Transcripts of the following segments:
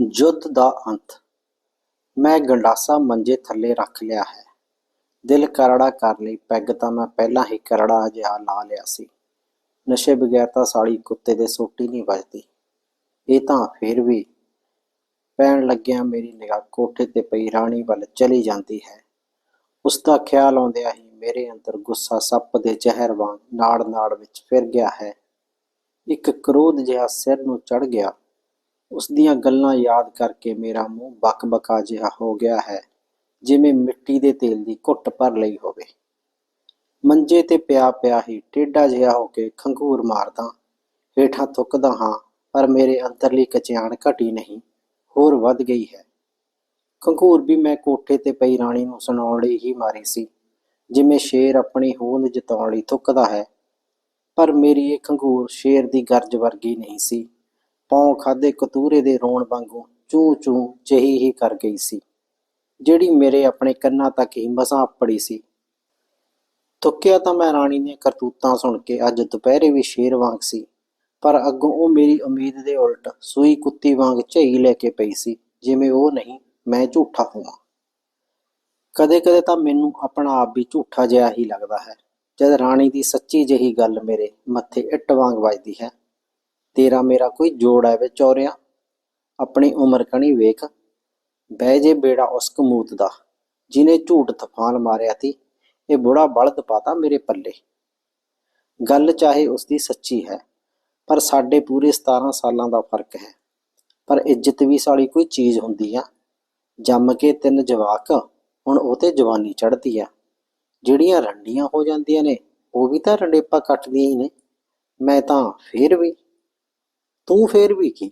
ਯੁੱਧ ਦਾ ਅੰਤ। ਮੈਂ ਗੰਡਾਸਾ ਮੰਜੇ ਥੱਲੇ ਰੱਖ ਲਿਆ ਹੈ। ਦਿਲ ਕਰੜਾ ਕਰ ਲਈ ਪੈਗ ਤਾਂ ਮੈਂ ਪਹਿਲਾਂ ਹੀ ਕਰੜਾ ਜਿਹਾ ਲਾ ਲਿਆ ਸੀ। ਨਸ਼ੇ ਬਗੈਰ ਤਾਂ ਸਾਲੀ ਕੁੱਤੇ ਦੇ ਸੋਟੀ ਨਹੀਂ ਵੱਜਦੀ। ਇਹ ਤਾਂ ਫਿਰ ਵੀ ਪੈਣ ਲੱਗਿਆ ਮੇਰੀ ਨਿਗਾਹ ਕੋਠੇ ਤੇ ਪਈ ਰਾਣੀ ਵੱਲ ਚਲੀ ਜਾਂਦੀ ਹੈ। ਉਸ ਦਾ ਖਿਆਲ ਆਉਂਦਿਆਂ ਹੀ ਮੇਰੇ ਅੰਦਰ ਗੁੱਸਾ ਸੱਪ ਦੇ ਜ਼ਹਿਰ ਵਾਂਗ ਨਾੜ-ਨਾੜ ਵਿੱਚ ਫਿਰ ਗਿਆ ਹੈ। ਇੱਕ ਕਰੋਧ ਜਿਹਾ ਸਿਰ ਨੂੰ ਚੜ ਗਿਆ। ਉਸ ਦੀਆਂ ਗੱਲਾਂ ਯਾਦ ਕਰਕੇ ਮੇਰਾ ਮੂੰਹ ਬਕ-ਬਕਾ ਜਿਹਾ ਹੋ ਗਿਆ ਹੈ, ਜਿਵੇਂ ਮਿੱਟੀ ਦੇ ਤੇਲ ਦੀ ਘੁੱਟ ਭਰ ਲਈ ਹੋਵੇ। ਮੰਜੇ ਤੇ ਪਿਆ ਪਿਆ ਹੀ ਟੇਢਾ ਜਿਹਾ ਹੋ ਕੇ ਖੰਗੂਰ ਮਾਰਦਾ, ਹੇਠਾਂ ਥੁੱਕਦਾ ਹਾਂ, ਪਰ ਮੇਰੇ ਅੰਦਰਲੀ ਕਚਿਆਣ ਘਟੀ ਨਹੀਂ, ਹੋਰ ਵੱਧ ਗਈ ਹੈ। ਖੰਗੂਰ ਵੀ ਮੈਂ ਕੋਠੇ ਤੇ ਪਈ ਰਾਣੀ ਨੂੰ ਸੁਣਾਉਣ ਲਈ ਹੀ ਮਾਰੀ ਸੀ, ਜਿਵੇਂ ਸ਼ੇਰ ਆਪਣੀ ਹੋਂਦ ਜਿਤਾਉਣ ਲਈ ਥੁੱਕਦਾ ਹੈ, ਪਰ ਮੇਰੀ ਇਹ ਖੰਗੂਰ ਸ਼ੇਰ ਦੀ ਗਰਜ ਵਰਗੀ ਨਹੀਂ ਸੀ। ਪੌਂ ਖਾਦੇ ਕਤੂਰੇ ਦੇ ਰੋਣ ਵਾਂਗੂ ਚੂ ਚੂ ਜਹੀ ਹੀ ਕਰ ਗਈ ਸੀ, ਜਿਹੜੀ ਮੇਰੇ ਆਪਣੇ ਕੰਨਾਂ ਤੱਕ ਹੀ ਮਸਾਂ ਪੜੀ ਸੀ। ਤੁੱਕਿਆ ਤਾਂ ਮੈਂ ਰਾਣੀ ਦੀਆਂ ਕਰਤੂਤਾਂ ਸੁਣ ਕੇ ਅੱਜ ਦੁਪਹਿਰੇ ਵੀ ਸ਼ੇਰ ਵਾਂਗ ਸੀ, ਪਰ ਅੱਗੋਂ ਉਹ ਮੇਰੀ ਉਮੀਦ ਦੇ ਉਲਟ ਸੂਈ ਕੁੱਤੀ ਵਾਂਗ ਝਈ ਲੈ ਕੇ ਪਈ ਸੀ, ਜਿਵੇਂ ਉਹ ਨਹੀਂ, ਮੈਂ ਝੂਠਾ ਹੋਵਾਂ। ਕਦੇ-ਕਦੇ ਤਾਂ ਮੈਨੂੰ ਆਪਣਾ ਆਪ ਵੀ ਝੂਠਾ ਜਿਹਾ ਹੀ ਲੱਗਦਾ ਹੈ, ਜਦ ਰਾਣੀ ਦੀ ਸੱਚੀ ਜਹੀ ਗੱਲ ਮੇਰੇ ਮੱਥੇ ਇੱਟ ਵਾਂਗ ਵੱਜਦੀ ਹੈ। ਤੇਰਾ ਮੇਰਾ ਕੋਈ ਜੋੜ ਹੈ ਵੇ ਚੌਰਿਆ। ਆਪਣੀ ਉਮਰ ਕਣੀ ਵੇਖ, ਬਹਿ ਜੇ ਬੇੜਾ ਉਸ ਕਮੂਤ ਦਾ, ਜਿਨੇ ਝੂਠ ਤਫਾਨ ਮਾਰਿਆ ਸੀ ਇਹ ਬੁੜਾ ਬਲਦ ਪਾਤਾ ਮੇਰੇ ਪੱਲੇ। ਗੱਲ ਚਾਹੇ ਉਸ ਦੀ ਸੱਚੀ ਹੈ, ਪਰ ਸਾਡੇ ਪੂਰੇ 17 ਸਾਲਾਂ ਦਾ ਫ਼ਰਕ ਹੈ। ਪਰ ਇੱਜ਼ਤ ਵੀ ਸਾਲੀ ਕੋਈ ਚੀਜ਼ ਹੁੰਦੀ ਆ। ਜੰਮ ਕੇ ਤਿੰਨ ਜਵਾਕ, ਹੁਣ ਉਹ ਤੇ ਜਵਾਨੀ ਚੜ੍ਹਦੀ ਆ। ਜਿਹੜੀਆਂ ਰੰਡੀਆਂ ਹੋ ਜਾਂਦੀਆਂ ਨੇ, ਉਹ ਵੀ ਤਾਂ ਰੰਡੇਪਾ ਕੱਟਦੀਆਂ ਹੀ ਨੇ। ਮੈਂ ਤਾਂ ਫੇਰ ਵੀ ਤੂੰ ਫੇਰ ਵੀ ਕੀ?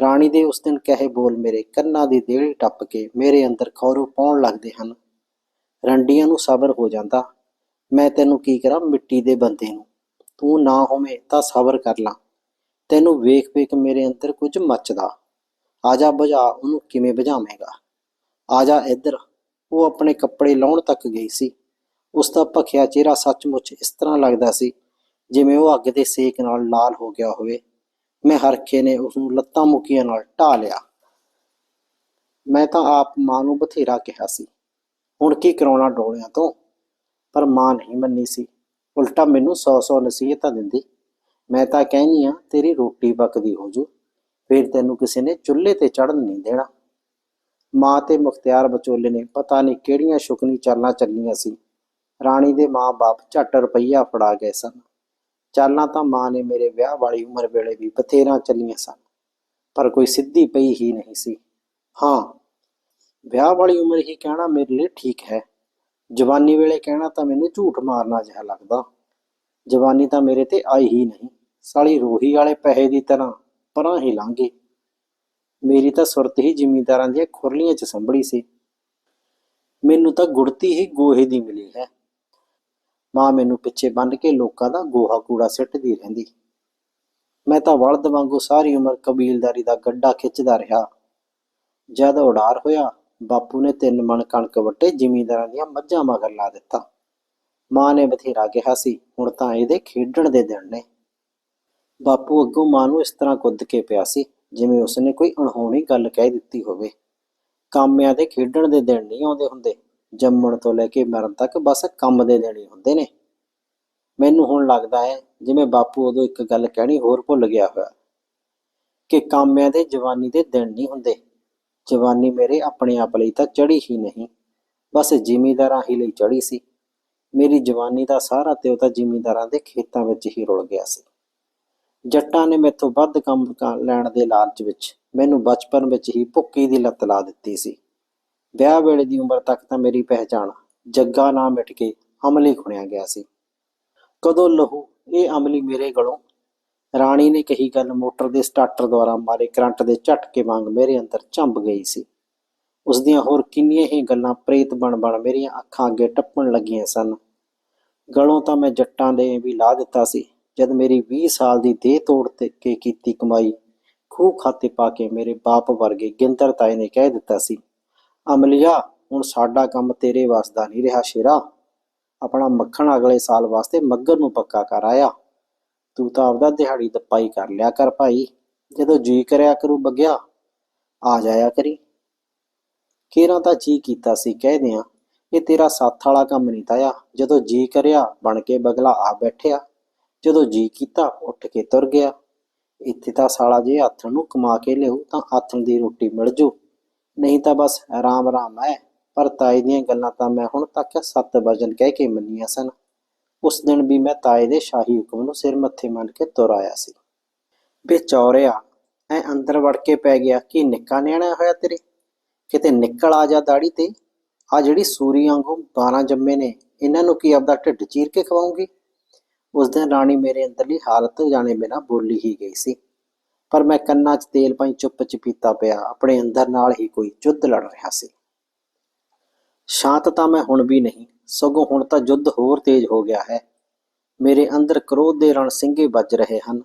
ਰਾਣੀ ਦੇ ਉਸ ਦਿਨ ਕਹੇ ਬੋਲ ਮੇਰੇ ਕੰਨਾਂ ਦੀ ਦੇਹੜੀ ਟੱਪ ਕੇ ਮੇਰੇ ਅੰਦਰ ਖੌਰੂ ਪਾਉਣ ਲੱਗਦੇ ਹਨ। ਰੰਡੀਆਂ ਨੂੰ ਸਬਰ ਹੋ ਜਾਂਦਾ। ਮੈਂ ਤੈਨੂੰ ਕੀ ਕਰਾਂ? ਮਿੱਟੀ ਦੇ ਬੰਦੇ ਨੂੰ। ਤੂੰ ਨਾ ਹੋਵੇਂ ਤਾਂ ਸਬਰ ਕਰ ਲਾਂ। ਤੈਨੂੰ ਵੇਖ ਵੇਖ ਮੇਰੇ ਅੰਦਰ ਕੁਝ ਮੱਚਦਾ। ਆ ਜਾ ਬੁਝਾ ਉਹਨੂੰ ਕਿਵੇਂ ਬੁਝਾਵੇਂਗਾ? ਆਜਾ ਇੱਧਰ। ਉਹ ਆਪਣੇ ਕੱਪੜੇ ਲਾਉਣ ਤੱਕ ਗਈ ਸੀ। ਉਸ ਦਾ ਭਖਿਆ ਚਿਹਰਾ ਸੱਚਮੁੱਚ ਇਸ ਤਰ੍ਹਾਂ ਲੱਗਦਾ ਸੀ ਜਿਵੇਂ ਉਹ ਅੱਗ ਦੇ ਸੇਕ ਨਾਲ ਲਾਲ ਹੋ ਗਿਆ ਹੋਵੇ। ਮੈਂ ਹਰਖੇ ਨੇ ਉਸ ਨੂੰ ਲੱਤਾਂ ਮੁੱਕੀਆਂ ਨਾਲ ਢਾ ਲਿਆ। ਮੈਂ ਤਾਂ ਆਪ ਮਾਂ ਨੂੰ ਬਥੇਰਾ ਕਿਹਾ ਸੀ। ਹੁਣ ਕੀ ਕਰਾਉਣਾ ਡੋਲਿਆਂ ਤੋਂ? ਪਰ ਮਾਂ ਨਹੀਂ ਮੰਨੀ ਸੀ। ਉਲਟਾ ਮੈਨੂੰ ਸੌ ਸੌ ਨਸੀਹਤਾਂ ਦਿੰਦੀ। ਮੈਂ ਤਾਂ ਕਹਿਨੀ ਆ ਤੇਰੀ ਰੋਟੀ ਪੱਕਦੀ ਹੋ ਜੂ। ਫਿਰ ਤੈਨੂੰ ਕਿਸੇ ਨੇ ਚੁੱਲ੍ਹੇ ਤੇ ਚੜਨ ਨਹੀਂ ਦੇਣਾ। ਮਾਂ ਤੇ ਮੁਖਤਿਆਰ ਬਚੋਲੇ ਨੇ ਪਤਾ ਨਹੀਂ ਕਿਹੜੀਆਂ ਸ਼ੁਕਨੀ ਚਾਲਾਂ ਚੱਲੀਆਂ ਸੀ। ਰਾਣੀ ਦੇ ਮਾਂ-ਬਾਪ ਝੱਟ ਰੁਪਈਆ ਫੜਾ ਗਏ ਸਨ। ਚਾਲਾਂ ਤਾਂ ਮਾਂ ਨੇ ਮੇਰੇ ਵਿਆਹ ਵਾਲੀ ਉਮਰ ਵੇਲੇ ਵੀ ਬਥੇਰਾ ਚੱਲੀਆਂ ਸਨ, ਪਰ ਕੋਈ ਸਿੱਧੀ ਪਈ ਹੀ ਨਹੀਂ ਸੀ। ਹਾਂ, ਵਿਆਹ ਵਾਲੀ ਉਮਰ ਹੀ ਕਹਿਣਾ ਮੇਰੇ ਲਈ ਠੀਕ ਹੈ। ਜਵਾਨੀ ਵੇਲੇ ਕਹਿਣਾ ਤਾਂ ਮੈਨੂੰ ਝੂਠ ਮਾਰਨਾ ਜਿਹਾ ਲੱਗਦਾ। ਜਵਾਨੀ ਤਾਂ ਮੇਰੇ ਤੇ ਆਈ ਹੀ ਨਹੀਂ, ਸਾਲੀ ਰੋਹੀ ਵਾਲੇ ਪੈਸੇ ਦੀ ਤਰ੍ਹਾਂ ਪਰਾਂ ਹੀ ਲੰਘੀ ਮੇਰੀ ਤਾਂ ਸੁਰਤ ਹੀ ਜ਼ਿਮੀਂਦਾਰਾਂ ਦੀਆਂ ਖੁਰਲੀਆਂ 'ਚ ਸੰਭੜੀ ਸੀ। ਮੈਨੂੰ ਤਾਂ ਗੁੜਤੀ ਹੀ ਗੋਹੇ ਦੀ ਮਿਲੀ ਹੈ। ਮਾਂ ਮੈਨੂੰ ਪਿੱਛੇ ਬੰਨ ਕੇ ਲੋਕਾਂ ਦਾ ਗੋਹਾ ਕੂੜਾ ਸਿੱਟਦੀ ਰਹਿੰਦੀ। ਮੈਂ ਤਾਂ ਵਲਦ ਵਾਂਗੂ ਸਾਰੀ ਉਮਰ ਕਬੀਲਦਾਰੀ ਦਾ ਗੱਡਾ ਖਿੱਚਦਾ ਰਿਹਾ। ਜਦ ਉਡਾਰ ਹੋਇਆ, ਬਾਪੂ ਨੇ ਤਿੰਨ ਮਣ ਕਣਕ ਵੱਟੇ ਜ਼ਿਮੀਂਦਾਰਾਂ ਦੀਆਂ ਮੱਝਾਂ ਮਗਰ ਲਾ ਦਿੱਤਾ। ਮਾਂ ਨੇ ਬਥੇਰਾ ਕਿਹਾ ਸੀ, ਹੁਣ ਤਾਂ ਇਹਦੇ ਖੇਡਣ ਦੇ ਦਿਨ ਨੇ। ਬਾਪੂ ਅੱਗੋਂ ਮਾਂ ਨੂੰ ਇਸ ਤਰ੍ਹਾਂ ਕੁੱਦ ਕੇ ਪਿਆ ਸੀ, ਜਿਵੇਂ ਉਸਨੇ ਕੋਈ ਅਣਹੋਣੀ ਗੱਲ ਕਹਿ ਦਿੱਤੀ ਹੋਵੇ। ਕਾਮਿਆਂ ਦੇ ਖੇਡਣ ਦੇ ਦਿਨ ਨਹੀਂ ਆਉਂਦੇ ਹੁੰਦੇ। ਜੰਮਣ ਤੋਂ ਲੈ ਕੇ ਮਰਨ ਤੱਕ ਬਸ ਕੰਮ ਦੇ ਦਿਨ ਹੀ ਹੁੰਦੇ ਨੇ। ਮੈਨੂੰ ਹੁਣ ਲੱਗਦਾ ਹੈ, ਜਿਵੇਂ ਬਾਪੂ ਉਦੋਂ ਇੱਕ ਗੱਲ ਕਹਿਣੀ ਹੋਰ ਭੁੱਲ ਗਿਆ ਹੋਇਆ, ਕਿ ਕਾਮਿਆਂ ਦੇ ਜਵਾਨੀ ਦੇ ਦਿਨ ਨਹੀਂ ਹੁੰਦੇ। ਜਵਾਨੀ ਮੇਰੇ ਆਪਣੇ ਆਪ ਲਈ ਤਾਂ ਚੜੀ ਹੀ ਨਹੀਂ, ਬਸ ਜ਼ਿਮੀਂਦਾਰਾਂ ਹੀ ਲਈ ਚੜੀ ਸੀ। ਮੇਰੀ ਜਵਾਨੀ ਦਾ ਸਾਰਾ ਤੇ ਉਹ ਤਾਂ ਜ਼ਿਮੀਂਦਾਰਾਂ ਦੇ ਖੇਤਾਂ ਵਿੱਚ ਹੀ ਰੁਲ ਗਿਆ ਸੀ। ਜੱਟਾਂ ਨੇ ਮੈਥੋਂ ਵੱਧ ਕੰਮ ਕ- ਲੈਣ ਦੇ ਲਾਲਚ ਵਿੱਚ, ਮੈਨੂੰ ਬਚਪਨ ਵਿੱਚ ਹੀ ਭੁੱਕੀ ਦੀ ਲੱਤ ਲਾ ਦਿੱਤੀ ਸੀ। ਵਿਆਹ ਵੇਲੇ ਦੀ ਉਮਰ ਤੱਕ ਤਾਂ ਮੇਰੀ ਪਹਿਚਾਣ ਜੱਗਾ ਨਾ ਮਿਟ ਕੇ ਅਮਲੀ ਖੁਣਿਆ ਗਿਆ ਸੀ। ਕਦੋਂ ਲਹੂ, ਇਹ ਅਮਲੀ ਮੇਰੇ ਗਲੋਂ। ਰਾਣੀ ਨੇ ਕਹੀ ਗੱਲ ਮੋਟਰ ਦੇ ਸਟਾਰਟਰ ਦੁਆਰਾ ਮਾਰੇ ਕਰੰਟ ਦੇ ਝਟਕੇ ਵਾਂਗ ਮੇਰੇ ਅੰਦਰ ਚੰਬ ਗਈ ਸੀ। ਉਸ ਦੀਆਂ ਹੋਰ ਕਿੰਨੀਆਂ ਹੀ ਗੱਲਾਂ ਪ੍ਰੇਤ ਬਣ ਬਣ ਮੇਰੀਆਂ ਅੱਖਾਂ ਅੱਗੇ ਟੱਪਣ ਲੱਗੀਆਂ ਸਨ। ਗਲੋਂ ਤਾਂ ਮੈਂ ਜੱਟਾਂ ਦੇ ਵੀ ਲਾ ਦਿੱਤਾ ਸੀ। ਜਦ ਮੇਰੀ 20 ਸਾਲ ਦੀ ਦੇਹ ਤੋੜ ਤੇ ਕੇ ਕੀਤੀ ਕਮਾਈ, ਖੂਹ ਖਾਤੇ ਪਾ ਕੇ ਮੇਰੇ ਬਾਪ ਵਰਗੇ ਗਿੰਦਰ ਤਾਏ ਨੇ ਕਹਿ ਦਿੱਤਾ ਸੀ ਅਮਲੀਆ, ਹੁਣ ਸਾਡਾ ਕੰਮ ਤੇਰੇ ਵਾਸਤਾ ਨਹੀਂ ਰਿਹਾ ਸ਼ੇਰਾ। ਆਪਣਾ ਮੱਖਣ ਅਗਲੇ ਸਾਲ ਵਾਸਤੇ ਮੱਗਰ ਨੂੰ ਪੱਕਾ ਕਰ ਆਇਆ। ਤੂੰ ਤਾਂ ਆਪਦਾ ਦਿਹਾੜੀ ਦੱਪਾਈ ਕਰ ਲਿਆ ਕਰ ਭਾਈ। ਜਦੋਂ ਜੀ ਕਰਿਆ ਕਰੂ ਬਗਿਆ, ਆ ਜਾਇਆ ਕਰੀ। ਕੇਰਾਂ ਤਾਂ ਜੀ ਕੀਤਾ ਸੀ ਕਹਿ ਦਿਆਂ ਇਹ ਤੇਰਾ ਸਾਥ ਵਾਲਾ ਕੰਮ ਨਹੀਂ ਤਾਇਆ। ਜਦੋਂ ਜੀ ਕਰਿਆ, ਬਣ ਕੇ ਬਗਲਾ ਆ ਬੈਠਿਆ। ਜਦੋਂ ਜੀ ਕੀਤਾ, ਉੱਠ ਕੇ ਤੁਰ ਗਿਆ। ਇੱਥੇ ਤਾਂ ਸਾਲਾ ਜੇ ਹੱਥ ਨੂੰ ਕਮਾ ਕੇ ਲਿਓ ਤਾਂ ਹੱਥ ਦੀ ਰੋਟੀ ਮਿਲ ਜੂ। ਨਹੀਂ ਤਾਂ ਬਸ ਆਰਾਮ ਰਾਮ ਹੈ ਪਰ ਤਾਏ ਦੀਆਂ ਗੱਲਾਂ ਤਾਂ ਮੈਂ ਹੁਣ ਤੱਕ ਸੱਤ ਵਜਨ ਕਹਿ ਕੇ ਮੰਨੀਆਂ ਸਨ। ਉਸ ਦਿਨ ਵੀ ਮੈਂ ਤਾਏ ਦੇ ਸ਼ਾਹੀ ਹੁਕਮ ਨੂੰ ਸਿਰ ਮੱਥੇ ਮੰਨ ਕੇ ਤੁਰ ਆਇਆ ਸੀ। ਵੇ ਚੌਰਿਆ, ਐ ਅੰਦਰ ਵੜ ਕੇ ਪੈ ਗਿਆ, ਕਿ ਨਿੱਕਾ ਨਿਆਣਾ ਹੋਇਆ ਤੇਰੇ? ਕਿਤੇ ਨਿਕਲ ਆ ਜਾ ਦਾੜੀ ਤੇ। ਆ ਜਿਹੜੀ ਸੂਰੀ ਵਾਂਗੂ 12 ਜੰਮੇ ਨੇ, ਇਹਨਾਂ ਨੂੰ ਕੀ ਆਪਦਾ ਢਿੱਡ ਚੀਰ ਕੇ ਖਵਾਉਂਗੀ? ਉਸ ਦਿਨ ਰਾਣੀ ਮੇਰੇ ਅੰਦਰਲੀ ਹਾਲਤ ਜਾਣੇ ਬਿਨਾ ਬੋਲੀ ਹੀ ਗਈ ਸੀ। ਪਰ ਮੈਂ ਕੰਨਾਂ 'ਚ ਤੇਲ ਪਾਈ ਚੁੱਪ ਚਪੀਤਾ ਪਿਆ, ਆਪਣੇ ਅੰਦਰ ਨਾਲ ਹੀ ਕੋਈ ਯੁੱਧ ਲੜ ਰਿਹਾ ਸੀ। ਸ਼ਾਂਤ ਤਾਂ ਮੈਂ ਹੁਣ ਵੀ ਨਹੀਂ, ਸਗੋਂ ਹੁਣ ਤਾਂ ਯੁੱਧ ਹੋਰ ਤੇਜ਼ ਹੋ ਗਿਆ ਹੈ। ਮੇਰੇ ਅੰਦਰ ਕ੍ਰੋਧ ਦੇ ਰਣ ਸਿੰਘੇ ਵੱਜ ਰਹੇ ਹਨ।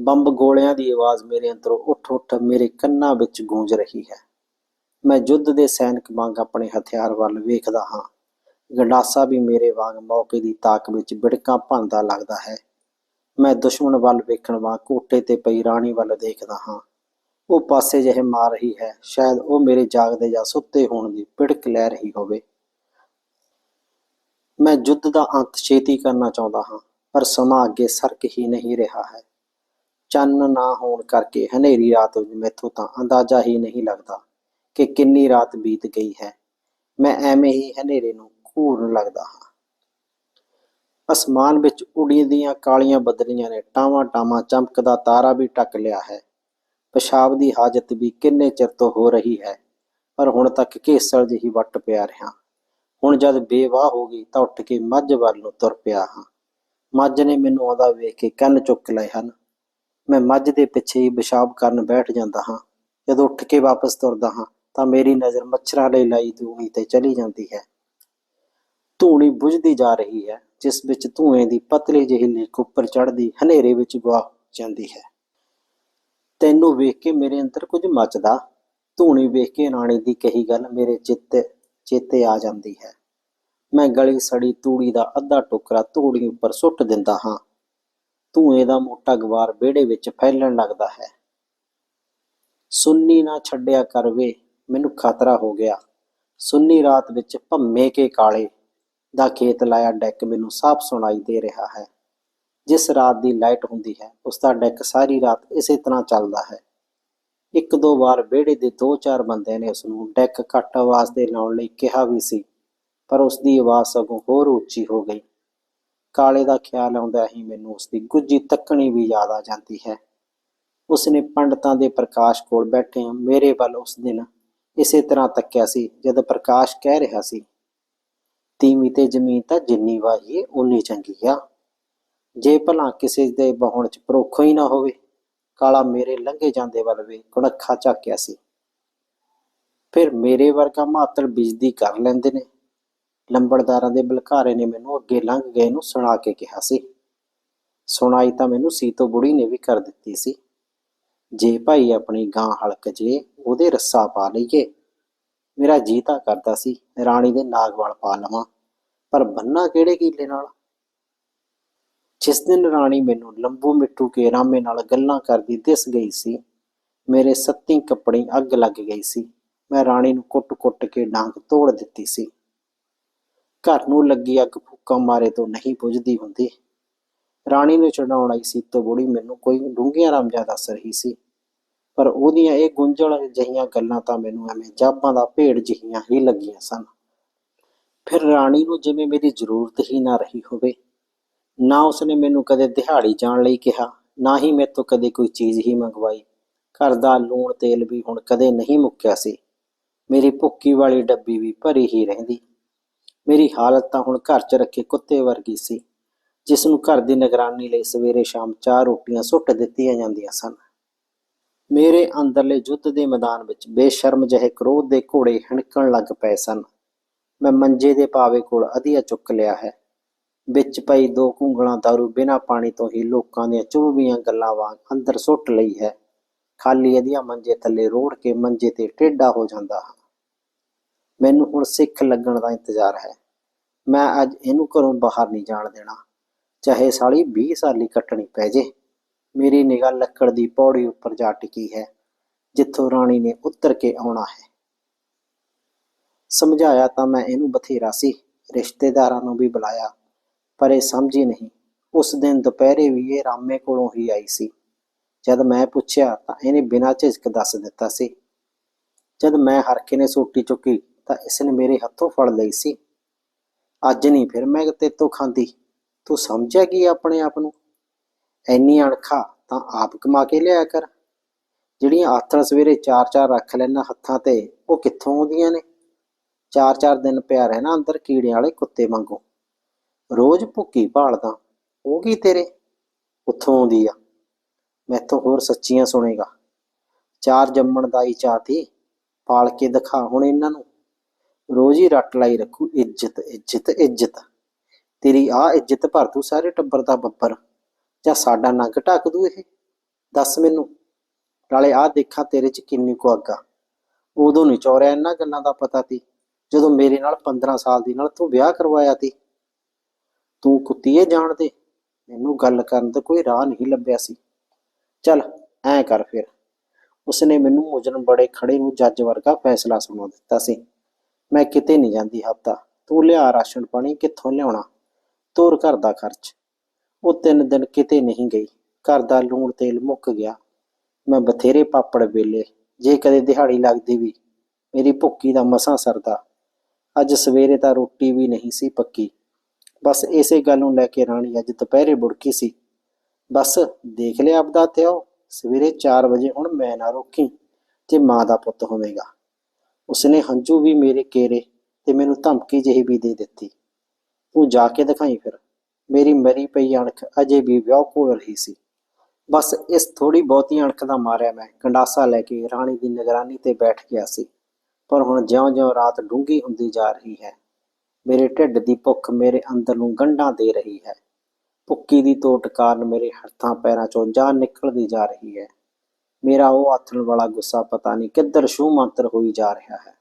ਬੰਬ ਗੋਲਿਆਂ ਦੀ ਆਵਾਜ਼ ਮੇਰੇ ਅੰਦਰੋਂ ਉੱਠ ਉੱਠ ਮੇਰੇ ਕੰਨਾਂ ਵਿੱਚ ਗੂੰਜ ਰਹੀ ਹੈ। ਮੈਂ ਯੁੱਧ ਦੇ ਸੈਨਿਕ ਵਾਂਗ ਆਪਣੇ ਹਥਿਆਰ ਵੱਲ ਵੇਖਦਾ ਹਾਂ। ਗੰਡਾਸਾ ਵੀ ਮੇਰੇ ਵਾਂਗ ਮੌਕੇ ਦੀ ਤਾਕ ਵਿੱਚ ਬਿੜਕਾਂ ਭੰਦਾ ਲੱਗਦਾ ਹੈ। ਮੈਂ ਦੁਸ਼ਮਣ ਵੱਲ ਵੇਖਣ ਵਾਂ ਕੋਟੇ ਤੇ ਪਈ ਰਾਣੀ ਵੱਲ ਦੇਖਦਾ ਹਾਂ। ਉਹ ਪਾਸੇ ਜਿਹੇ ਮਾਰ ਰਹੀ ਹੈ, ਸ਼ਾਇਦ ਉਹ ਮੇਰੇ ਜਾਗਦੇ ਜਾਂ ਸੁੱਤੇ ਹੋਣ ਦੀ ਪਿੜਕ ਲੈ ਰਹੀ ਹੋਵੇ। ਮੈਂ ਯੁੱਧ ਦਾ ਅੰਤ ਛੇਤੀ ਕਰਨਾ ਚਾਹੁੰਦਾ ਹਾਂ, ਪਰ ਸਮਾਂ ਅੱਗੇ ਸਰਕ ਹੀ ਨਹੀਂ ਰਿਹਾ ਹੈ। ਚੰਨ ਨਾ ਹੋਣ ਕਰਕੇ ਹਨੇਰੀ ਰਾਤ ਵਿੱਚ ਮੈਥੋਂ ਤਾਂ ਅੰਦਾਜ਼ਾ ਹੀ ਨਹੀਂ ਲੱਗਦਾ ਕਿ ਕਿੰਨੀ ਰਾਤ ਬੀਤ ਗਈ ਹੈ। ਮੈਂ ਐਵੇਂ ਹੀ ਹਨੇਰੇ ਨੂੰ ਘੂਰਨ ਲੱਗਦਾ ਹਾਂ। ਅਸਮਾਨ ਵਿੱਚ ਉੜੀਦੀਆਂ ਕਾਲੀਆਂ ਬੱਦਲੀਆਂ ਨੇ ਟਾਵਾਂ ਟਾਵਾਂ ਚਮਕਦਾ ਤਾਰਾ ਵੀ ਟੱਕ ਲਿਆ ਹੈ। ਪਿਸ਼ਾਬ ਦੀ ਹਾਜਤ ਵੀ ਕਿੰਨੇ ਚਿਰ ਤੋਂ ਹੋ ਰਹੀ ਹੈ, ਪਰ ਹੁਣ ਤੱਕ ਘੇਸਲ ਜਿਹੀ ਵੱਟ ਪਿਆ ਰਿਹਾ। ਹੁਣ ਜਦ ਬੇਵਾਹ ਹੋ ਗਈ ਤਾਂ ਉੱਠ ਕੇ ਮੱਝ ਵੱਲ ਨੂੰ ਤੁਰ ਪਿਆ ਹਾਂ। ਮੱਝ ਨੇ ਮੈਨੂੰ ਆਉਂਦਾ ਵੇਖ ਕੇ ਕੰਨ ਚੁੱਕ ਲਏ ਹਨ। ਮੈਂ ਮੱਝ ਦੇ ਪਿੱਛੇ ਹੀ ਪਿਸ਼ਾਬ ਕਰਨ ਬੈਠ ਜਾਂਦਾ ਹਾਂ। ਜਦੋਂ ਉੱਠ ਕੇ ਵਾਪਸ ਤੁਰਦਾ ਹਾਂ ਤਾਂ ਮੇਰੀ ਨਜ਼ਰ ਮੱਛਰਾਂ ਲਈ ਲਾਈ ਧੂਣੀ ਤੇ ਚਲੀ ਜਾਂਦੀ ਹੈ। ਧੂਣੀ ਬੁਝਦੀ ਜਾ ਰਹੀ ਹੈ। ਜਿਸ ਵਿੱਚ ਧੂਏ ਦੀ ਪਤਲੀ ਜਿਹੀ ਲੀਕ ਉੱਪਰ ਚੜ੍ਹਦੀ ਹਨੇਰੇ ਵਿੱਚ ਗਵਾ ਜਾਂਦੀ ਹੈ। ਤੈਨੂੰ ਵੇਖ ਕੇ ਮੇਰੇ ਅੰਦਰ ਕੁਝ ਮੱਚਦਾ, ਧੂਣੀ ਵੇਖ ਕੇ ਰਾਣੀ ਦੀ ਕਹੀ ਗੱਲ ਮੇਰੇ ਚਿੱਤੇ, ਚੇਤੇ ਆ ਜਾਂਦੀ ਹੈ। ਮੈਂ ਗਲੀ ਸੜੀ ਤੂੜੀ ਦਾ ਅੱਧਾ ਟੁਕੜਾ ਧੂੜੀ ਉੱਪਰ ਸੁੱਟ ਦਿੰਦਾ ਹਾਂ। ਧੂਏ ਦਾ ਮੋਟਾ ਗਵਾਰ ਵਿਹੜੇ ਵਿੱਚ ਫੈਲਣ ਲੱਗਦਾ ਹੈ। ਸੁੰਨੀ ਨਾ ਛੱਡਿਆ ਕਰ ਵੇ, ਮੈਨੂੰ ਖਤਰਾ ਹੋ ਗਿਆ। ਸੁੰਨੀ ਰਾਤ ਵਿੱਚ ਭੰਮੇ ਕੇ ਕਾਲੇ ਦਾ ਖੇਤ ਲਾਇਆ ਡੈਕ ਮੈਨੂੰ ਸਾਫ਼ ਸੁਣਾਈ ਦੇ ਰਿਹਾ ਹੈ। ਜਿਸ ਰਾਤ ਦੀ ਲਾਈਟ ਹੁੰਦੀ ਹੈ ਉਸ ਦਾ ਡੈਕ ਸਾਰੀ ਰਾਤ ਇਸੇ ਤਰ੍ਹਾਂ ਚੱਲਦਾ ਹੈ। ਇੱਕ ਦੋ ਵਾਰ ਵਿਹੜੇ ਦੇ ਦੋ ਚਾਰ ਬੰਦੇ ਨੇ ਉਸ ਨੂੰ ਡੈਕ ਘੱਟ ਆਵਾਜ਼ ਦੇ ਲਾਉਣ ਲਈ ਕਿਹਾ ਵੀ ਸੀ, ਪਰ ਉਸ ਦੀ ਆਵਾਜ਼ ਸਗੋਂ ਹੋਰ ਉੱਚੀ ਹੋ ਗਈ। ਕਾਲੇ ਦਾ ਖਿਆਲ ਆਉਂਦਾ ਹੀ ਮੈਨੂੰ ਉਸ ਦੀ ਗੁੱਜੀ ਤੱਕਣੀ ਵੀ ਯਾਦ ਆ ਜਾਂਦੀ ਹੈ। ਉਸ ਨੇ ਪੰਡਤਾਂ ਦੇ ਪ੍ਰਕਾਸ਼ ਕੋਲ ਬੈਠੇ ਮੇਰੇ ਵੱਲ ਉਸ ਦਿਨ ਇਸੇ ਤਰ੍ਹਾਂ ਤੱਕਿਆ ਸੀ, ਜਦ ਪ੍ਰਕਾਸ਼ ਕਹਿ ਰਿਹਾ ਸੀ ਤੀਵੀਂ ਤੇ ਜ਼ਮੀਨ ਤਾਂ ਜਿੰਨੀ ਵਾਹੀਏ ਉਨੀ ਚੰਗੀ ਆ। ਜੇ ਭਲਾ ਕਿਸੇ ਦੇ ਬਹੁਣ ਚ ਪਰੋਖੋ ਹੀ ਨਾ ਹੋਵੇ, ਕਾਲਾ ਮੇਰੇ ਲੰਘੇ ਜਾਂਦੇ ਵੱਲ ਵੇ, ਕੁਣਖਾ ਝਾਕਿਆ ਸੀ। ਫਿਰ ਮੇਰੇ ਵਰਗਾ ਮਾਤਲ ਬਿਜਦੀ ਕਰ ਲੈਂਦੇ ਨੇ। ਲੰਬੜਦਾਰਾਂ ਦੇ ਬਲਕਾਰੇ ਨੇ ਮੈਨੂੰ ਅੱਗੇ ਲੰਘ ਗਏ ਨੂੰ ਸੁਣਾ ਕੇ ਕਿਹਾ ਸੀ। ਸੁਣਾਈ ਤਾਂ ਮੈਨੂੰ ਸੀਤੋ ਬੁੜੀ ਨੇ ਵੀ ਕਰ ਦਿੱਤੀ ਸੀ। ਜੇ ਭਾਈ ਆਪਣੀ ਗਾਂ ਹਲਕ ਜੇ, ਉਹਦੇ ਰੱਸਾ ਪਾ ਲਈਏ। ਮੇਰਾ ਜੀ ਤਾਂ ਕਰਦਾ ਸੀ, ਰਾਣੀ ਦੇ ਨਾਗਵਾਲ ਪਾ ਲਵਾਂ, ਪਰ ਬੰਨਾ ਕਿਹੜੇ ਕੀਲੇ ਨਾਲ? ਜਿਸ ਦਿਨ ਰਾਣੀ ਮੈਨੂੰ ਲੰਬੂ ਮਿੱਟੂ ਕੇ ਰਾਮੇ ਨਾਲ ਗੱਲਾਂ ਕਰਦੀ ਦਿਸ ਗਈ ਸੀ, ਮੇਰੇ ਸੱਤੀ ਕੱਪੜੇ ਅੱਗ ਲੱਗ ਗਈ ਸੀ, ਮੈਂ ਰਾਣੀ ਨੂੰ ਕੁੱਟ-ਕੁੱਟ ਕੇ ਡਾਂਗ ਤੋੜ ਦਿੱਤੀ ਸੀ। ਘਰ ਨੂੰ ਲੱਗੀ ਅੱਗ ਫੂਕਾਂ ਮਾਰੇ ਤੋਂ ਨਹੀਂ ਬੁਝਦੀ ਹੁੰਦੀ। ਰਾਣੀ ਨੂੰ ਚੜਾਉਣ ਆਈ ਸੀ ਤੋਂ ਬੁੜੀ ਮੈਨੂੰ ਕੋਈ ਡੂੰਘੀਆਂ ਰਮਜਾਂ ਦੱਸ ਰਹੀ ਸੀ। ਪਰ ਉਹਦੀਆਂ ਇਹ ਗੁੰਝਲ ਜਿਹੀਆਂ ਗੱਲਾਂ ਤਾਂ ਮੈਨੂੰ ਐਵੇਂ ਜਾਬਾਂ ਦਾ ਭੇੜ ਜਿਹੀਆਂ ਹੀ ਲੱਗੀਆਂ ਸਨ। ਫਿਰ ਰਾਣੀ ਨੂੰ ਜਿਵੇਂ ਮੇਰੀ ਜ਼ਰੂਰਤ ਹੀ ਨਾ ਰਹੀ ਹੋਵੇ, ਨਾ ਉਸਨੇ ਮੈਨੂੰ ਕਦੇ ਦਿਹਾੜੀ ਜਾਣ ਲਈ ਕਿਹਾ, ਨਾ ਹੀ ਮੇਰੇ ਤੋਂ ਕਦੇ ਕੋਈ ਚੀਜ਼ ਹੀ ਮੰਗਵਾਈ। ਘਰ ਦਾ ਲੂਣ ਤੇਲ ਵੀ ਹੁਣ ਕਦੇ ਨਹੀਂ ਮੁੱਕਿਆ ਸੀ। ਮੇਰੀ ਭੁੱਕੀ ਵਾਲੀ ਡੱਬੀ ਵੀ ਭਰੀ ਹੀ ਰਹਿੰਦੀ। ਮੇਰੀ ਹਾਲਤ ਤਾਂ ਹੁਣ ਘਰ 'ਚ ਰੱਖੇ ਕੁੱਤੇ ਵਰਗੀ ਸੀ, ਜਿਸ ਨੂੰ ਘਰ ਦੀ ਨਿਗਰਾਨੀ ਲਈ ਸਵੇਰੇ ਸ਼ਾਮ ਚਾਰ ਰੋਟੀਆਂ ਸੁੱਟ ਦਿੱਤੀਆਂ ਜਾਂਦੀਆਂ ਸਨ। ਮੇਰੇ ਅੰਦਰਲੇ ਯੁੱਧ ਦੇ ਮੈਦਾਨ ਵਿੱਚ ਬੇਸ਼ਰਮ ਜਿਹੇ ਕ੍ਰੋਧ ਦੇ ਘੋੜੇ ਹਣਕਣ ਲੱਗ ਪਏ ਸਨ। ਮੈਂ ਮੰਜੇ ਦੇ ਪਾਵੇ ਕੋਲ ਅਧੀਆ ਚੁੱਕ ਲਿਆ ਹੈ। ਵਿੱਚ ਪਈ ਦੋ ਘੁੰਗਲਾਂ ਦਾਰੂ ਬਿਨਾਂ ਪਾਣੀ ਤੋਂ ਹੀ ਲੋਕਾਂ ਦੀਆਂ ਚੁਭਵੀਆਂ ਗੱਲਾਂ ਵਾਂਗ ਅੰਦਰ ਸੁੱਟ ਲਈ ਹੈ। ਖਾਲੀ ਅਧੀਆ ਮੰਜੇ ਥੱਲੇ ਰੋੜ ਕੇ ਮੰਜੇ ਤੇ ਟੇਢਾ ਹੋ ਜਾਂਦਾ ਹਾਂ। ਮੈਨੂੰ ਹੁਣ ਸਿੱਖ ਲੱਗਣ ਦਾ ਇੰਤਜ਼ਾਰ ਹੈ। ਮੈਂ ਅੱਜ ਇਹਨੂੰ ਘਰੋਂ ਬਾਹਰ ਨਹੀਂ ਜਾਣ ਦੇਣਾ। ਚਾਹੇ ਸਾਲੀ 20 ਸਾਲੀ ਕੱਟਣੀ ਪੈ ਜੇ। ਮੇਰੀ ਨਿਗਾਹ ਲੱਕੜ ਦੀ ਪੌੜੀ ਉੱਪਰ ਜਾ ਟਿਕੀ ਹੈ, ਜਿੱਥੋਂ ਰਾਣੀ ਨੇ ਉੱਤਰ ਕੇ ਆਉਣਾ ਹੈ। ਸਮਝਾਇਆ ਤਾਂ ਮੈਂ ਇਹਨੂੰ ਬਥੇਰਾ ਸੀ, ਰਿਸ਼ਤੇਦਾਰਾਂ ਨੂੰ ਵੀ ਬੁਲਾਇਆ, ਪਰ ਇਹ ਸਮਝੀ ਨਹੀਂ। ਉਸ ਦਿਨ ਦੁਪਹਿਰੇ ਵੀ ਇਹ ਰਾਮੇ ਕੋਲੋਂ ਹੀ ਆਈ ਸੀ। ਜਦ ਮੈਂ ਪੁੱਛਿਆ ਤਾਂ ਇਹਨੇ ਬਿਨਾਂ ਝਿਜਕ ਦੱਸ ਦਿੱਤਾ ਸੀ। ਜਦ ਮੈਂ ਹਰਕੇ ਨੇ ਸੋਟੀ ਚੁੱਕੀ ਤਾਂ ਇਸ ਨੇ ਮੇਰੇ ਹੱਥੋਂ ਫੜ ਲਈ ਸੀ। ਅੱਜ ਨਹੀਂ ਫਿਰ ਮੈਂ ਤੇ ਤੋਂ ਖਾਂਦੀ। ਤੂੰ ਸਮਝਿਆ ਕੀ ਆਪਣੇ ਆਪ ਨੂੰ? ਐਨੀ ਅਣਖਾ ਤਾਂ ਆਪ ਕਮਾ ਕੇ ਲਿਆ ਕਰ। ਜਿਹੜੀਆਂ ਆਥਣ ਸਵੇਰੇ ਚਾਰ ਚਾਰ ਰੱਖ ਲੈਣਾ ਹੱਥਾਂ ਤੇ, ਉਹ ਕਿੱਥੋਂ ਆਉਂਦੀਆਂ ਨੇ? ਚਾਰ ਚਾਰ ਦਿਨ ਪਿਆ ਰਹਿਣਾ ਅੰਦਰ ਕੀੜਿਆਂ ਵਾਲੇ ਕੁੱਤੇ ਵਾਂਗੂ। ਰੋਜ਼ ਭੁੱਕੀ ਭਾਲਦਾ, ਉਹ ਕੀ ਤੇਰੇ? ਉੱਥੋਂ ਆਉਂਦੀ ਆ। ਮੈਥੋਂ ਹੋਰ ਸੱਚੀਆਂ ਸੁਣੇਗਾ। ਚਾਰ ਜੰਮਣ ਦਾ ਹੀ ਚਾਹਤੀ ਪਾਲ ਕੇ ਦਿਖਾ ਹੁਣ ਇਹਨਾਂ ਨੂੰ। ਰੋਜ਼ ਹੀ ਰੱਟ ਲਾਈ ਰੱਖੂ, ਇੱਜ਼ਤ ਇੱਜ਼ਤ ਇੱਜ਼ਤ। ਤੇਰੀ ਆ ਇੱਜ਼ਤ ਭਰ ਤੂੰ ਸਾਰੇ ਟੱਬਰ ਦਾ ਬੱਬਰ। ਜਾਂ ਸਾਡਾ ਨੰਗ ਢੱਕ ਦੂ ਇਹ? ਦੱਸ ਮੈਨੂੰ। ਨਾਲੇ ਆ ਦੇਖਾਂ ਤੇਰੇ 'ਚ ਕਿੰਨੀ ਕੁ ਅੱਗ ਉਦੋਂ ਨਹੀਂ ਚੋਰਿਆ ਇਹਨਾਂ ਗੱਲਾਂ ਦਾ ਪਤਾ ਤੀ, ਜਦੋਂ ਮੇਰੇ ਨਾਲ 15 ਸਾਲ ਦੀ ਨਾਲ ਤੂੰ ਵਿਆਹ ਕਰਵਾਇਆ ਤੀ। ਤੂੰ ਕੁੱਤੀਏ ਜਾਣ ਮੈਨੂੰ ਗੱਲ ਕਰਨ ਦਾ ਕੋਈ ਰਾਹ ਨਹੀਂ ਲੱਭਿਆ ਸੀ। ਚੱਲ, ਐਂ ਕਰ ਫਿਰ। ਉਸਨੇ ਮੈਨੂੰ ਮੁਜਰਮ ਬੜੇ ਖੜੇ ਨੂੰ ਜੱਜ ਵਰਗਾ ਫੈਸਲਾ ਸੁਣਾ ਦਿੱਤਾ ਸੀ। ਮੈਂ ਕਿਤੇ ਨਹੀਂ ਜਾਂਦੀ ਹਫਤਾ। ਤੂੰ ਲਿਆ ਰਾਸ਼ਨ ਪਾਣੀ ਕਿੱਥੋਂ ਲਿਆਉਣਾ? ਤੋਰ ਘਰ ਦਾ ਖਰਚ। ਉਹ ਤਿੰਨ ਦਿਨ ਕਿਤੇ ਨਹੀਂ ਗਈ। ਘਰ ਦਾ ਲੂਣ ਤੇਲ ਮੁੱਕ ਗਿਆ। ਮੈਂ ਬਥੇਰੇ ਪਾਪੜ ਵੇਲੇ, ਜੇ ਕਦੇ ਦਿਹਾੜੀ ਲੱਗਦੀ ਵੀ, ਮੇਰੀ ਭੁੱਕੀ ਦਾ ਮਸਾਂ ਸਰਦਾ। ਅੱਜ ਸਵੇਰੇ ਤਾਂ ਰੋਟੀ ਵੀ ਨਹੀਂ ਸੀ ਪੱਕੀ। ਬਸ ਇਸੇ ਗੱਲ ਨੂੰ ਲੈ ਕੇ ਰਾਣੀ ਅੱਜ ਦੁਪਹਿਰੇ ਬੁੜਕੀ ਸੀ। ਬਸ ਦੇਖ ਲਿਆ ਆਪਦਾ ਤਿਓ ਸਵੇਰੇ 4 ਵਜੇ ਹੁਣ ਮੈਂ ਨਾ ਰੋਕੀ, ਤੇ ਮਾਂ ਦਾ ਪੁੱਤ ਹੋਵੇਗਾ। ਉਸਨੇ ਹੰਝੂ ਵੀ ਮੇਰੇ ਕੇਰੇ ਤੇ ਮੈਨੂੰ ਧਮਕੀ ਜਿਹੀ ਵੀ ਦੇ ਦਿੱਤੀ। ਤੂੰ ਜਾ ਕੇ ਦਿਖਾਈ ਫਿਰ। ਮੇਰੀ ਮਰੀ ਪਈ ਅਣਖ ਅਜੇ ਵੀ ਵਿਆਹ ਰਹੀ ਸੀ। ਬਸ ਇਸ ਥੋੜੀ ਬਹੁਤੀ ਅਣਖ ਦਾ ਮਾਰਿਆ ਮੈਂ ਕੰਡਾਸਾ ਲੈ ਕੇ ਰਾਣੀ ਦੀ ਨਿਗਰਾਨੀ ਤੇ ਬੈਠ ਗਿਆ ਸੀ। ਪਰ ਹੁਣ ਜਿਉਂ-ਜਿਉਂ ਰਾਤ ਡੂੰਘੀ ਹੁੰਦੀ ਜਾ ਰਹੀ ਹੈ, ਮੇਰੇ ਢਿੱਡ ਦੀ ਭੁੱਖ ਮੇਰੇ ਅੰਦਰ ਨੂੰ ਗੰਢਾਂ ਦੇ ਰਹੀ ਹੈ। ਭੁੱਕੀ ਦੀ ਤੋਟ ਕਾਰਨ ਮੇਰੇ ਹੱਥਾਂ ਪੈਰਾਂ ਚੋਂ ਜਾਨ ਨਿਕਲਦੀ ਜਾ ਰਹੀ ਹੈ। ਮੇਰਾ ਉਹ ਆਥਣ ਵਾਲਾ ਗੁੱਸਾ ਪਤਾ ਨਹੀਂ ਕਿੱਧਰ ਛੂ ਮੰਤਰ ਹੋਈ ਜਾ ਰਿਹਾ ਹੈ।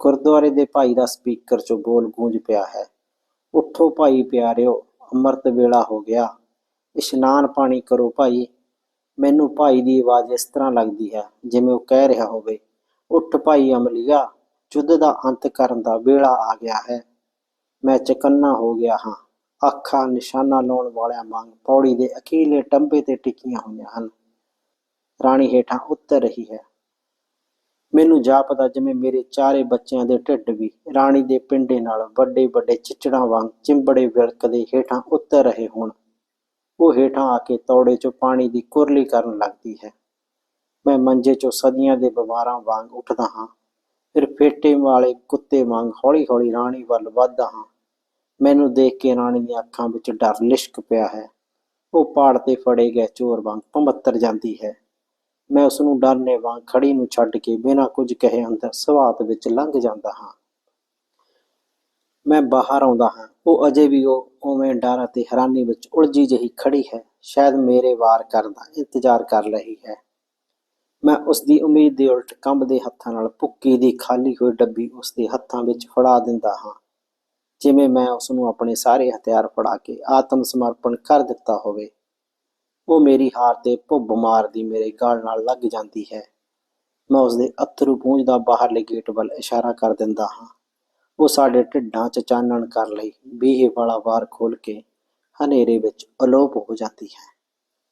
ਗੁਰਦੁਆਰੇ ਦੇ ਭਾਈ ਦਾ ਸਪੀਕਰ 'ਚੋਂ ਬੋਲ ਗੂੰਜ ਪਿਆ ਹੈ ਉੱਠੋ ਭਾਈ ਪਿਆਰਿਓ, ਅੰਮ੍ਰਿਤ ਵੇਲਾ ਹੋ ਗਿਆ। ਇਸ਼ਨਾਨ ਪਾਣੀ ਕਰੋ ਭਾਈ। ਮੈਨੂੰ ਭਾਈ ਦੀ ਆਵਾਜ਼ ਇਸ ਤਰ੍ਹਾਂ ਲੱਗਦੀ ਹੈ, ਜਿਵੇਂ ਉਹ ਕਹਿ ਰਿਹਾ ਹੋਵੇ, ਉੱਠ ਭਾਈ ਅਮਲੀਆ, ਯੁੱਧ ਦਾ ਅੰਤ ਕਰਨ ਦਾ ਵੇਲਾ ਆ ਗਿਆ ਹੈ। ਮੈਂ ਚਕੰਨਾ ਹੋ ਗਿਆ ਹਾਂ। ਅੱਖਾਂ ਨਿਸ਼ਾਨਾ ਲਾਉਣ ਵਾਲਿਆਂ ਵਾਂਗ ਪੌੜੀ ਦੇ ਅਖੀਲੇ ਟੰਬੇ ਤੇ ਟਿਕੀਆਂ ਹੋਈਆਂ ਹਨ। ਰਾਣੀ ਹੇਠਾਂ ਉੱਤਰ ਰਹੀ ਹੈ। ਮੈਨੂੰ ਜਾਪਦਾ ਜਿਵੇਂ ਮੇਰੇ ਚਾਰੇ ਬੱਚਿਆਂ ਦੇ ਢਿੱਡ ਵੀ ਰਾਣੀ ਦੇ ਪਿੰਡੇ ਨਾਲ ਵੱਡੇ ਵੱਡੇ ਚਿਚੜਾਂ ਵਾਂਗ ਚਿੰਬੜੇ ਵਿਲਕਦੇ ਹੇਠਾਂ ਉੱਤਰ ਰਹੇ ਹੋਣ। ਉਹ ਹੇਠਾਂ ਆ ਕੇ ਤੌੜੇ 'ਚੋਂ ਪਾਣੀ ਦੀ ਕੁਰਲੀ ਕਰਨ ਲੱਗਦੀ ਹੈ। ਮੈਂ ਮੰਜੇ 'ਚੋਂ ਸਦੀਆਂ ਦੇ ਬਿਮਾਰਾਂ ਵਾਂਗ ਉੱਠਦਾ ਹਾਂ। ਫਿਰ ਫੇਟੇ ਵਾਲੇ ਕੁੱਤੇ ਵਾਂਗ ਹੌਲੀ-ਹੌਲੀ ਰਾਣੀ ਵੱਲ ਵੱਧਦਾ ਹਾਂ। ਮੈਨੂੰ ਦੇਖ ਕੇ ਰਾਣੀ ਦੀਆਂ ਅੱਖਾਂ ਵਿੱਚ ਡਰ ਲਿਸ਼ਕ ਪਿਆ ਹੈ। ਉਹ ਪਾੜ ਤੇ ਫੜੇ ਗਏ ਚੋਰ ਵਾਂਗ ਭਮੱਤਰ ਜਾਂਦੀ ਹੈ। ਮੈਂ ਉਸ ਨੂੰ ਡਰਨੇ ਵਾਂਗ ਖੜੀ ਨੂੰ ਛੱਡ ਕੇ ਬਿਨਾਂ ਕੁਝ ਕਹੇ ਅੰਦਰ ਸਵਾਤ ਵਿੱਚ ਲੰਘ ਜਾਂਦਾ ਹਾਂ। ਮੈਂ ਬਾਹਰ ਆਉਂਦਾ ਹਾਂ। ਉਹ ਅਜੇ ਵੀ ਉਹ ਉਵੇਂ ਡਰ ਅਤੇ ਹੈਰਾਨੀ ਵਿੱਚ ਉਲਝੀ ਜਿਹੀ ਖੜੀ ਹੈ। ਸ਼ਾਇਦ ਮੇਰੇ ਵਾਰ ਕਰਨ ਦਾ ਇੰਤਜ਼ਾਰ ਕਰ ਰਹੀ ਹੈ। ਮੈਂ ਉਸ ਦੀ ਉਮੀਦ ਦੇ ਉਲਟ ਕੰਬਦੇ ਹੱਥਾਂ ਨਾਲ ਭੁੱਕੀ ਦੀ ਖਾਲੀ ਹੋਈ ਡੱਬੀ ਉਸ ਦੇ ਹੱਥਾਂ ਵਿੱਚ ਫੜਾ ਦਿੰਦਾ ਹਾਂ। ਜਿਵੇਂ ਮੈਂ ਉਸ ਨੂੰ ਆਪਣੇ ਸਾਰੇ ਹਥਿਆਰ ਫੜਾ ਕੇ ਆਤਮ ਸਮਰਪਣ ਕਰ ਦਿੱਤਾ ਹੋਵੇ। ਉਹ ਮੇਰੀ ਹਾਰ ਤੇ ਭੁੱਬ ਮਾਰਦੀ ਮੇਰੇ ਗਾਲ ਨਾਲ ਲੱਗ ਜਾਂਦੀ ਹੈ। ਮੈਂ ਉਸਦੇ ਅਥਰੂ ਪੂੰਝਦਾ ਬਾਹਰਲੇ ਗੇਟ ਵੱਲ ਇਸ਼ਾਰਾ ਕਰ ਦਿੰਦਾ ਹਾਂ। ਉਹ ਸਾਡੇ ਢਿੱਡਾਂ 'ਚ ਚਾਨਣ ਕਰ ਲਈ, ਬੀਹੇ ਵਾਲਾ ਵਾਰ ਖੋਲ ਕੇ ਹਨੇਰੇ ਵਿੱਚ ਅਲੋਪ ਹੋ ਜਾਂਦੀ ਹੈ।